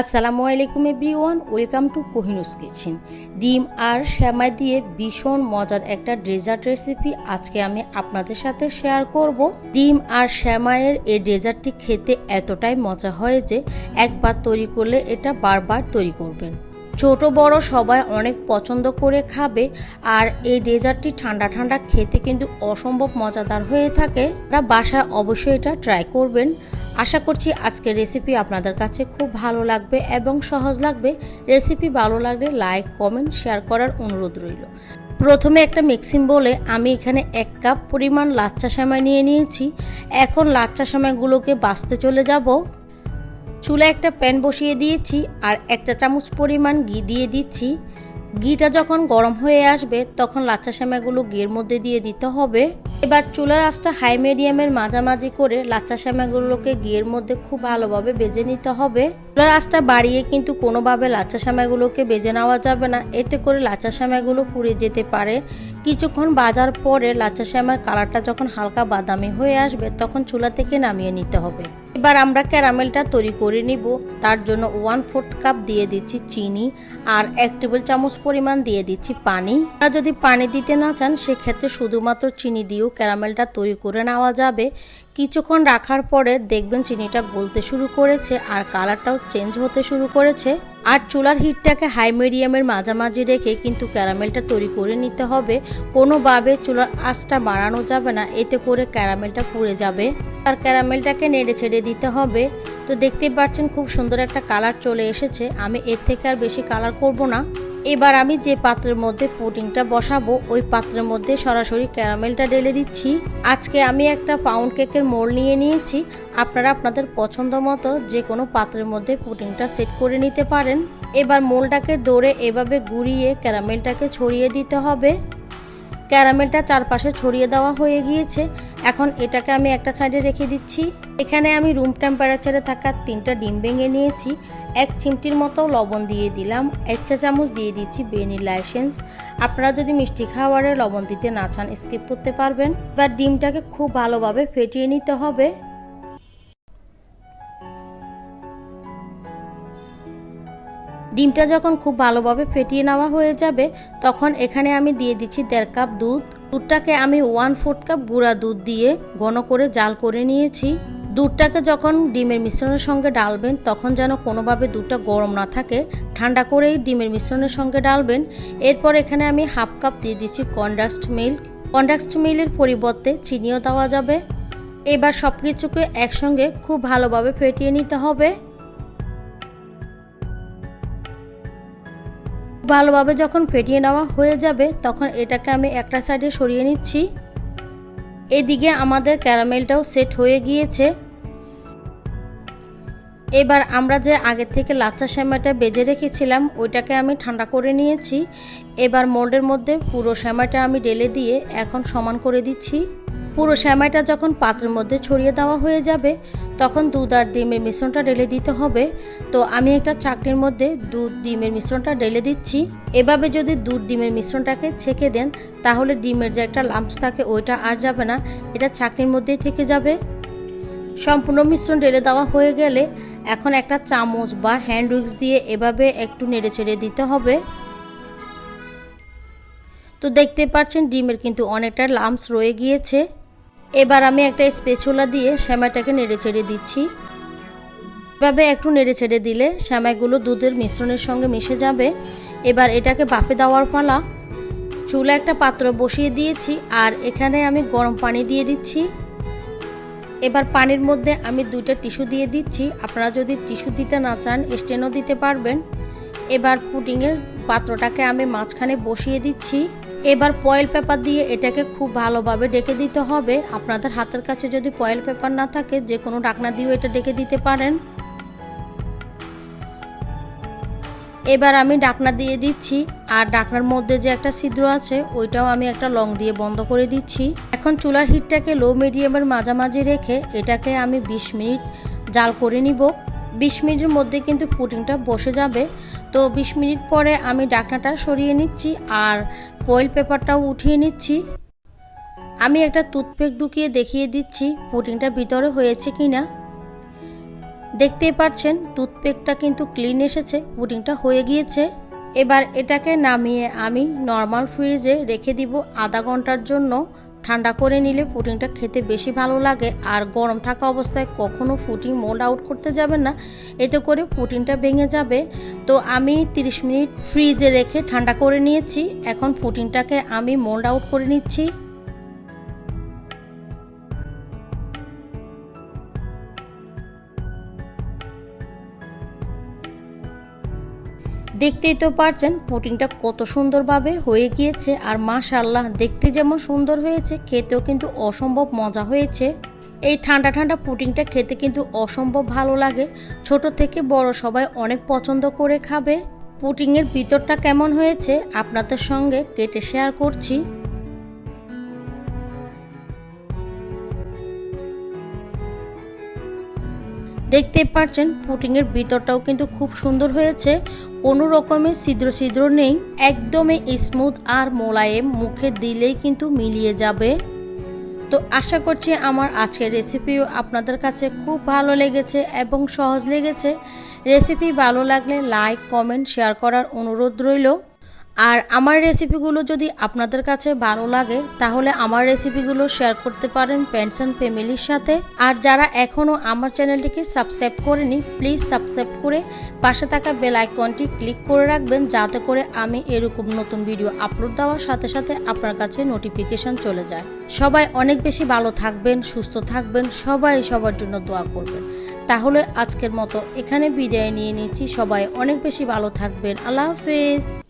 আসসালামু আলাইকুম everyone, welcome to Kohinus kitchen. ডিম আর শ্যামাই দিয়ে ভীষণ মজার একটা ডেজার্ট রেসিপি আজকে আমি আপনাদের সাথে শেয়ার করব। ডিম আর শ্যামাইয়ের এই ডেজার্টটি খেতে এতটাই মজা হয় যে একবার তৈরি করলে এটা বারবার তৈরি করবেন। ছোট, বড় সবাই অনেক পছন্দ করে খাবে আর এই ডেজার্টটি ঠান্ডা ঠান্ডা খেতে কিন্তু অসম্ভব মজাদার হয়ে থাকে। বাসায় অবশ্যই এটা ট্রাই করবেন। আশা করছি আজকের রেসিপি আপনাদের কাছে খুব ভালো লাগবে এবং সহজ লাগবে। রেসিপি ভালো লাগলে লাইক কমেন্ট শেয়ার করার অনুরোধ রইল। প্রথমে একটা মিক্সিং বলে আমি এখানে এক কাপ পরিমাণ লাচ্চা সেমাই নিয়ে নিয়েছি। এখন লাচ্চা সেমাইগুলোকে বাছতে চলে যাব। চুলে একটা প্যান বসিয়ে দিয়েছি আর একটা চামচ পরিমাণ ঘি দিয়ে দিচ্ছি। ঘিটা যখন গরম হয়ে আসবে, তখন লাচ্চা শ্যামাগুলো ঘিয়ের মধ্যে দিয়ে দিতে হবে। এবার চুলার আঁচটা হাই মিডিয়ামের মাঝামাঝি করে লাচ্চা শ্যামাগুলোকে ঘিয়ের মধ্যে খুব ভালোভাবে বেজে নিতে হবে। চুলার আঁচটা বাড়িয়ে কিন্তু কোনোভাবে লাচ্চা শ্যামাগুলোকে বেজে নেওয়া যাবে না। এতে করে লাচ্চা শ্যামাগুলো পুড়ে যেতে পারে। কিছুক্ষণ বাজার পরে লাচ্চা শ্যামার কালারটা যখন হালকা বাদামি হয়ে আসবে, তখন চুলা থেকে নামিয়ে নিতে হবে। এবার আমরা ক্যারামেলটা তৈরি করে নিব। তার জন্য ওয়ান ফোর্থ কাপ দিয়ে দিচ্ছি চিনি আর এক টেবিল চামচ পরিমাণ দিয়ে দিচ্ছি পানি। আর যদি পানি দিতে না চান, সেক্ষেত্রে শুধুমাত্র চিনি দিয়েও ক্যারামেলটা তৈরি করে নেওয়া যাবে। কিছুক্ষণ রাখার পরে দেখবেন চিনিটা গলতে শুরু করেছে আর কালারটাও চেঞ্জ হতে শুরু করেছে। আর চুলার হিটটাকে হাই মিডিয়ামের মাঝামাঝি রেখে কিন্তু ক্যারামেলটা তৈরি করে নিতে হবে। কোনোভাবে চুলার আঁচটা বাড়ানো যাবে না, এতে করে ক্যারামেলটা পুড়ে যাবে। আর ক্যারামেলটাকে নেড়ে ছেড়ে দিতে হবে। তো দেখতেই পাচ্ছেন খুব সুন্দর একটা কালার চলে এসেছে। আমি এর থেকে আর বেশি কালার করব না। এবার আমি যে পাত্রের মধ্যে পুডিংটা বসাবো, ওই পাত্রের মধ্যে সরাসরি ক্যারামেলটা ঢেলে দিচ্ছি। আজকে আমি একটা পাউন্ড কেকের মোল নিয়ে নিয়েছি। আপনারা আপনাদের পছন্দ মতো যে কোনো পাত্রের মধ্যে পুডিংটা সেট করে নিতে পারেন। এবার মোলটাকে দৌড়ে এভাবে ঘুরিয়ে ক্যারামেলটাকে ছড়িয়ে দিতে হবে। ক্যারামেলটা চারপাশে ছড়িয়ে দেওয়া হয়ে গিয়েছে। এখন এটাকে আমি একটা সাইডে রেখে দিচ্ছি। এখানে আমি রুম টেম্পারেচারে থাকা তিনটা ডিম ভেঙে নিয়েছি, এক চিমটির মতো লবণ দিয়ে দিলাম, এক চা চামচ দিয়ে দিচ্ছি ভ্যানিলা এসেন্স আপনারা যদি মিষ্টি খাবারে লবণ দিতে না চান স্কিপ করতে পারবেন। বা ডিমটাকে খুব ভালোভাবে ফেটিয়ে নিতে হবে। ডিমটা যখন খুব ভালোভাবে ফেটিয়ে নেওয়া হয়ে যাবে, তখন এখানে আমি দিয়ে দিচ্ছি দেড় কাপ দুধ। দুধটাকে আমি ওয়ান ফোর্থ কাপ গুঁড়া দুধ দিয়ে ঘন করে জাল করে নিয়েছি। দুধটাকে যখন ডিমের মিশ্রণের সঙ্গে ডালবেন, তখন যেন কোনোভাবে দুধটা গরম না থাকে, ঠান্ডা করেই ডিমের মিশ্রণের সঙ্গে ডালবেন। এরপর এখানে আমি হাফ কাপ দিয়ে দিচ্ছি কন্ডাস্ট মিল্ক। কন্ডাস্ট মিল্কের পরিবর্তে চিনিও দেওয়া যাবে। এবার সব কিছুকে একসঙ্গে খুব ভালোভাবে ফেটিয়ে নিতে হবে। ভালোভাবে যখন ফেটিয়ে নেওয়া হয়ে যাবে, তখন এটাকে আমি একটা সাইডে সরিয়ে নিচ্ছি। এদিকে আমাদের ক্যারামেলটাও সেট হয়ে গিয়েছে। এবার আমরা যে আগের থেকে লাচ্চা শ্যামাটা বেজে রেখেছিলাম, ওইটাকে আমি ঠান্ডা করে নিয়েছি। এবার মোল্ডের মধ্যে পুরো শ্যামাটা আমি ডেলে দিয়ে এখন সমান করে দিচ্ছি। পুরো শ্যামাইটা যখন পাত্রের মধ্যে ছড়িয়ে দেওয়া হয়ে যাবে, তখন দুধ আর ডিমের মিশ্রণটা ঢেলে দিতে হবে। তো আমি একটা চাকরির মধ্যে দুধ, ডিমের মিশ্রণটা ঢেলে দিচ্ছি। এভাবে যদি দুধ, ডিমের মিশ্রণটাকে ছেঁকে দেন, তাহলে ডিমের যে একটা লাম্পস থাকে, ওইটা আর যাবে না। এটা চাকরির মধ্যেই থেকে যাবে। সম্পূর্ণ মিশ্রণ ঢেলে দেওয়া হয়ে গেলে এখন একটা চামচ বা হ্যান্ড উইক্স দিয়ে এভাবে একটু নেড়ে ছেড়ে দিতে হবে। তো দেখতে পাচ্ছেন ডিমের কিন্তু অনেকটা লামস রয়ে গিয়েছে। এবার আমি একটা স্পেচুলা দিয়ে শ্যামাইটাকে নেড়ে ছেড়ে দিচ্ছি। এভাবে একটু নেড়ে ছেড়ে দিলে শ্যামাইগুলো দুধের মিশ্রণের সঙ্গে মিশে যাবে। এবার এটাকে বাপে দেওয়ার পালা। চুলা একটা পাত্র বসিয়ে দিয়েছি আর এখানে আমি গরম পানি দিয়ে দিচ্ছি। এবার পানির মধ্যে আমি দুইটা টিস্যু দিয়ে দিচ্ছি। আপনারা যদি টিস্যু দিতে না চান, স্টেনও দিতে পারবেন। এবার পুডিংয়ের পাত্রটাকে আমি মাঝখানে বসিয়ে দিচ্ছি। এবার পয়েল পেপার দিয়ে এটাকে খুব ভালোভাবে ডেকে দিতে হবে। আপনাদের হাতের কাছে যদি পয়েল পেপার না থাকে যে কোনো ডাকনা দিয়েও এটা ডেকে দিতে পারেন। এবার আমি ডাকনা দিয়ে দিচ্ছি, আর ডাকনার মধ্যে যে একটা ছিদ্র আছে, ওইটাও আমি একটা লং দিয়ে বন্ধ করে দিচ্ছি। এখন চুলার হিটটাকে লো মিডিয়ামের মাঝামাঝি রেখে এটাকে আমি ২০ মিনিট জাল করে নিব। ২০ মিনিটের মধ্যে কিন্তু পুটিংটা বসে যাবে। তো ২০ মিনিট পরে আমি ডাকনাটা সরিয়ে নিচ্ছি, আর ফয়েল পেপারটাও উঠিয়ে নিচ্ছি। আমি একটা টুথপেক ঢুকিয়ে দেখিয়ে দিচ্ছি পুডিংটা ভিতরে হয়েছে কি না দেখতেই পাচ্ছেন টুথপেকটা কিন্তু ক্লিন এসেছে, পুডিংটা হয়ে গিয়েছে। এবার এটাকে নামিয়ে আমি নর্মাল ফ্রিজে রেখে দিব আধা ঘণ্টার জন্য। ঠান্ডা করে নিলে পুডিংটা খেতে বেশি ভালো লাগে, আর গরম থাকা অবস্থায় কখনো পুডিং মোল্ড আউট করতে যাবেন না। এতে করে পুডিংটা ভেঙে যাবে। তো আমি 30 মিনিট ফ্রিজে রেখে ঠান্ডা করে নিয়েছি, এখন পুডিংটাকে আমি মোল্ড আউট করে নিচ্ছি। দেখতেই তো পারছেন পুটিংটা কত সুন্দরভাবে হয়ে গিয়েছে আর মাশাল্লাহ দেখতে যেমন সুন্দর হয়েছে, খেতেও কিন্তু অসম্ভব মজা হয়েছে। এই ঠান্ডা ঠান্ডা পুটিংটা খেতে কিন্তু অসম্ভব ভালো লাগে। ছোট থেকে বড় সবাই অনেক পছন্দ করে খাবে। পুটিংয়ের ভিতরটা কেমন হয়েছে আপনাদের সঙ্গে কেটে শেয়ার করছি। দেখতে পাচ্ছেন পুটিংয়ের ভিতরটাও কিন্তু খুব সুন্দর হয়েছে। কোনো রকমের ছিদ্র ছিদ্র নেই, একদমই স্মুথ আর মোলায়েম, মুখে দিলেই কিন্তু মিলিয়ে যাবে। তো আশা করছি আমার আজকের রেসিপিও আপনাদের কাছে খুব ভালো লেগেছে এবং সহজ লেগেছে। রেসিপি ভালো লাগলে লাইক কমেন্ট শেয়ার করার অনুরোধ রইল। আর আমার রেসিপিগুলো যদি আপনাদের কাছে ভালো লাগে, তাহলে আমার রেসিপিগুলো শেয়ার করতে পারেন ফ্রেন্ডস অ্যান্ড ফ্যামিলির সাথে। আর যারা এখনও আমার চ্যানেলটিকে সাবস্ক্রাইব করেনি প্লিজ সাবস্ক্রাইব করে পাশে থাকা বেল আইকনটি ক্লিক করে রাখবেন, যাতে করে আমি এরকম নতুন ভিডিও আপলোড দেওয়ার সাথে সাথে আপনার কাছে নোটিফিকেশন চলে যায়। সবাই অনেক বেশি ভালো থাকবেন, সুস্থ থাকবেন, সবাই সবার জন্য দোয়া করবেন। তাহলে আজকের মতো এখানে বিদায় নিয়ে নিচ্ছি। সবাই অনেক বেশি ভালো থাকবেন। আল্লাহ হাফেজ।